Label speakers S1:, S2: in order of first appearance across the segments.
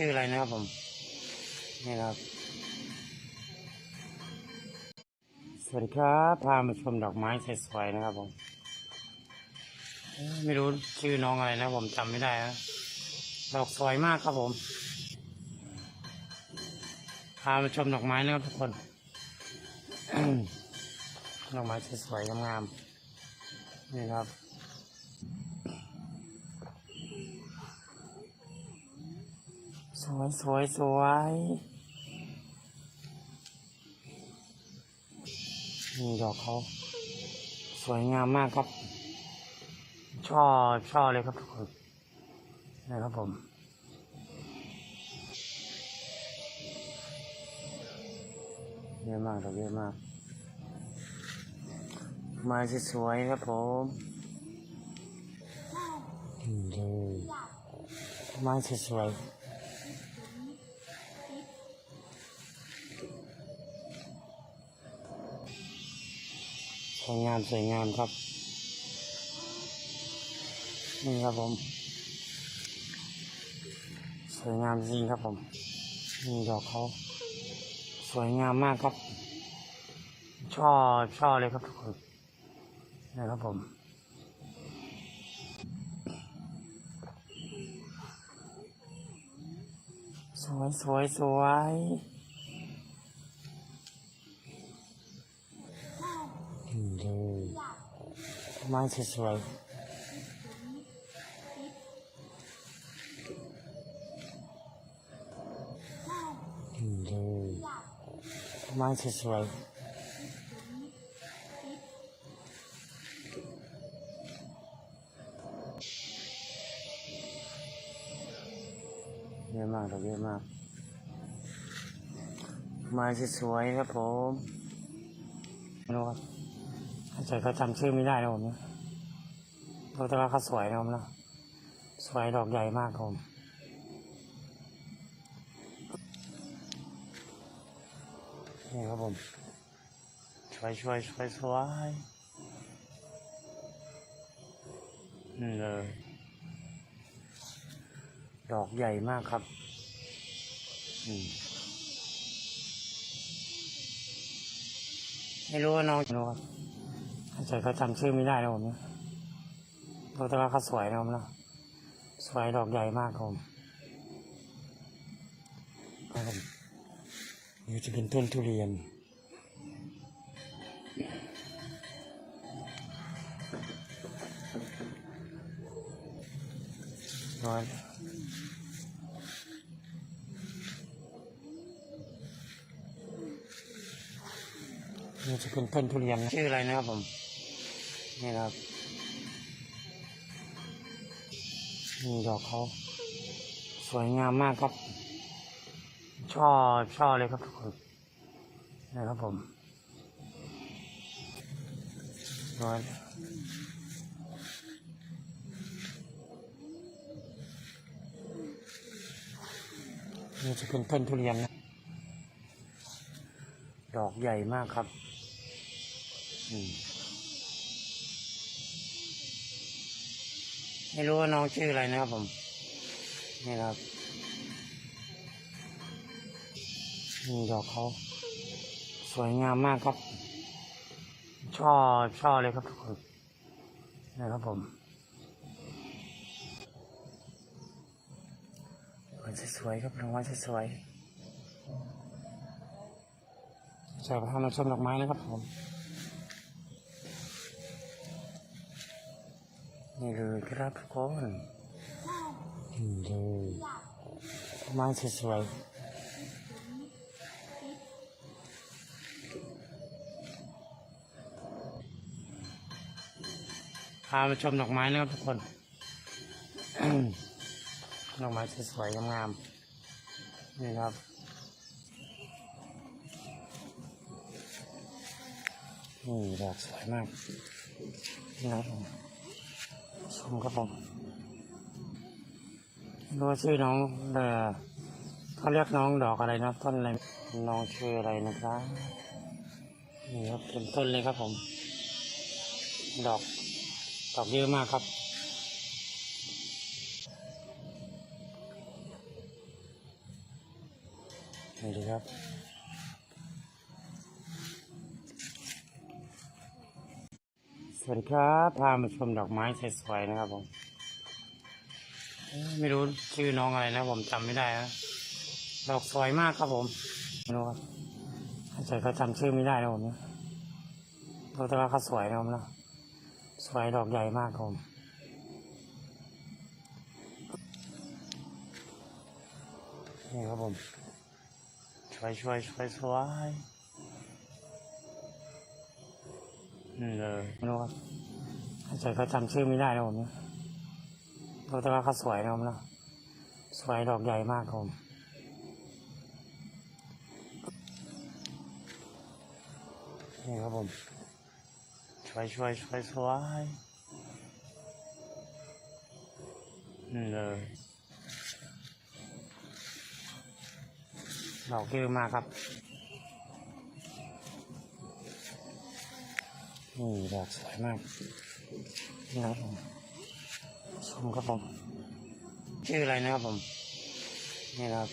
S1: ชื่ออะไรนะครับผม นี่ครับ สวัสดีครับ พามาชมดอกไม้สวยๆนะครับผม ไม่รู้ชื่อน้องอะไรนะผมจำไม่ได้นะดอกสวยมากครับผม พามาชมดอกไม้นะครับทุกคน ดอกไม้สวยๆงามๆนี่ครับ วยสวยสวยนี่ดอกเขา สวยงามมากครับ ชอบชอบเลยครับทุกคนนะครับผมเยอะมากดอกเยอะมากไม้สวยๆครับผมนี่เลยไม้สวย สวยงามสวยงามครับ นี่ครับผม สวยงามจริงครับผม นี่ดอกเขา สวยงามมากครับชอบชอบเลยครับทุกคนนะครับผมสวยสวยสวย เลยม้สวยๆนี่เลยม้สวยเยอะมากดอกเยอะมากม้สวยๆครับผมไม่รู้ครับ ถ้าเกิดเขาจำชื่อไม่ได้นะผมนะเพราะแต่ว่าเขาสวยนะผมนะสวยดอกใหญ่มากครับผมนี่ครับผมสวยสวยสวยสวยนี่เลยดอกใหญ่มากครับอืมไม่รู้ว่าน้องไม่รู้ครับ ถ้าเขาจำชื่อไม่ได้นะผมนะเพราะแต่ว่าเขาสวยนะผมนะสวยดอกใหญ่มากครับผมครับผมนี่จะเป็นต้นทุเรียน ร้อยนี่จะเป็นต้นทุเรียน ชื่ออะไรนะครับผม นี่ครับนี่ดอกเขาสวยงามมากครับชอบชอบเลยครับทุกคนนะครับผมร้อยนี่จะเป็นต้นทุเรียนนะ ดอกใหญ่มากครับ อืม ไม่รู้ว่าน้องชื่ออะไรนะครับผม นี่ครับนี่ดอกเขาสวยงามมากครับชอบชอบเลยครับทุกคนนะครับผมดอกสวยๆครับดอกไม้สวยๆใส่พามาชมดอกไม้นะครับผม นี่เลยครับทุกคนนี่เลยไม้สวยพามาชมดอกไม้นะครับทุกคน ดอกไม้สวยๆงามๆนี่ครับนี่ดอกสวยมากนี่ครับ ผมชมครับผมรู้ชื่อน้องเออเขาเรียกน้องดอกอะไรนะต้นอะไรน้องชื่ออะไรนะครับนี่ครับเป็นต้นเลยครับผม ดอก ดอกเยอะมากครับนี่ดีครับ วัสดีครับ พามาชมดอกไม้สวยๆนะครับผม ไม่รู้ชื่อน้องอะไรนะผมจำไม่ได้นะดอกสวยมากครับผมไม่รู้ครับใจเขาจำชื่อไม่ได้นะผมนะรู้แต่ว่าเขาสวยนะผมนะสวยดอกใหญ่มากครับผมนี่ครับผมช่วยช่วยช่วยช่วย นี่เลยไม่รู้ครับใจเขาจำชื่อไม่ได้นะผมนะรู้แต่ว่าเขาสวยนะผมนะสวยดอกใหญ่มากครับผมนี่ครับผมช่วยช่วยช่วยช่วยนี่เลยดอกเยอะมากครับ นี่ดอกสวยมากนี่ครับผมชมครับผมชื่ออะไรนะครับผม นี่นะครับ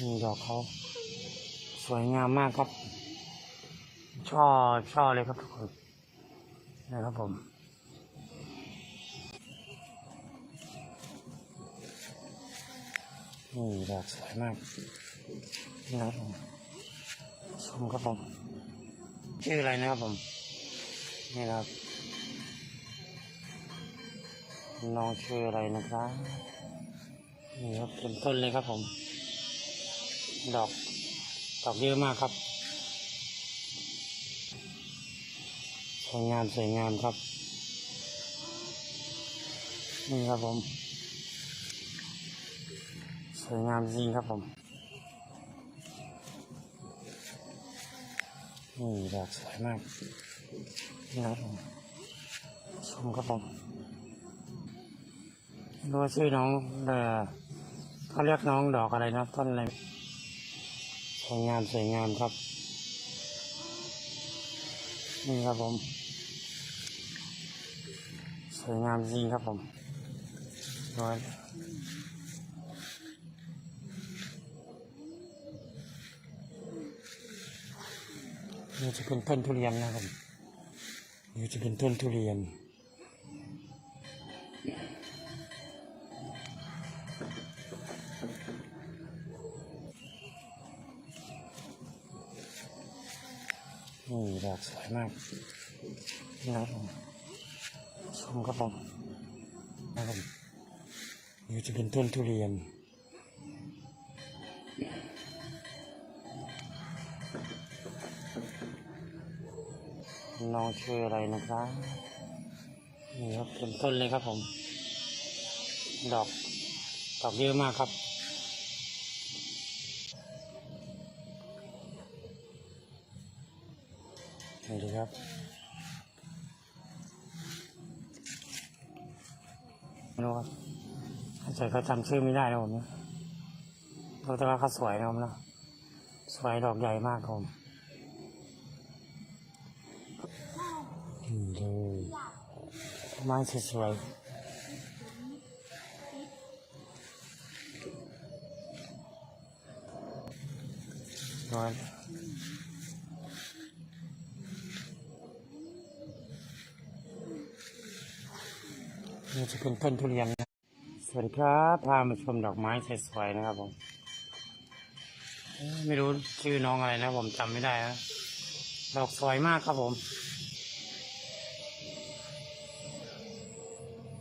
S1: นี่ดอกเขาสวยงามมากครับ ช่อช่อเลยครับทุกคนนะครับผมนี่ดอกสวยมากนี่ครับผม ชมครับผม ชื่ออะไรนะครับผม นี่ครับน้องชื่ออะไรนะครับนี่ครับเป็นต้นเลยครับผม ดอกดอกเยอะมากครับสวยงามสวยงามครับ นี่ครับผม สวยงามจริงครับผม นี่ดอกสวยมากนี่ครับผมชมครับผมรู้ว่าชื่อน้องเออเขาเรียกน้องดอกอะไรนะต้นอะไรสวยงามสวยงามครับ นี่ครับผม สวยงามจริงครับผมร้อย นี่จะเป็นต้นทุเรียนนะครับนี่จะเป็นต้นทุเรียน นี่ดอกสวยมากนี่ครับผมชมครับผมนะครับนี่จะเป็นต้นทุเรียน น้องชื่ออะไรนะครับนี่ครับเป็นต้นเลยครับผม ดอกดอกเยอะมากครับนี่ดีครับไม่รู้ครับใจเขาจำชื่อไม่ได้นะผมนะรู้แต่ว่าเขาสวยนะผมนะสวยดอกใหญ่มากครับผม เลยไม้สวยๆร้อยนี่จะเป็นต้นทุเรียนนะสวัสดีครับ พามาชมดอกไม้สวยๆนะครับผม ไม่รู้ชื่อน้องอะไรนะผมจำไม่ได้นะดอกสวยมากครับผม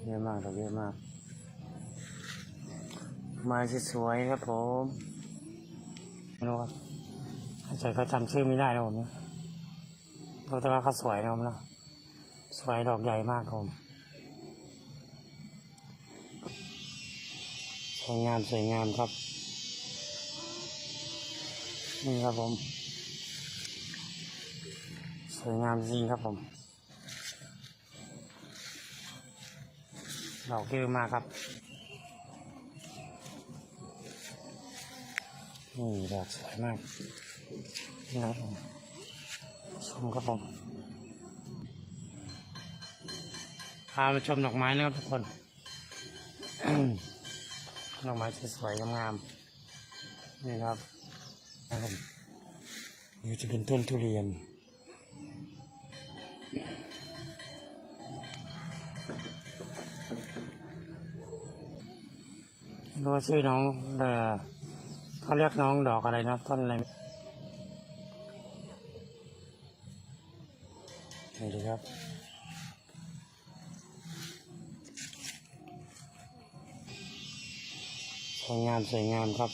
S1: เยอะมากดอกเยอะมาก ไม้สวยๆครับผมไม่รู้ครับใจเขาจำชื่อไม่ได้นะผมนะรู้แต่ว่าเขาสวยนะผมนะสวยดอกใหญ่มากครับผมสวยงามสวยงามครับ นี่ครับผม สวยงามจริงครับผม ดอกเยอมาครับ นี่ดอกสวยมากนี่ครับผมชมครับผมพามาชมดอกไม้นะครับทุกคน ดอกไม้สวยๆงามๆนี่ครับนะครับนี่จะเป็นต้นทุเรียน รู้ว่าชื่อน้องเออเขาเรียกน้องดอกอะไรนะต้นอะไรนี่ดีครับสวยงามสวยงามครับ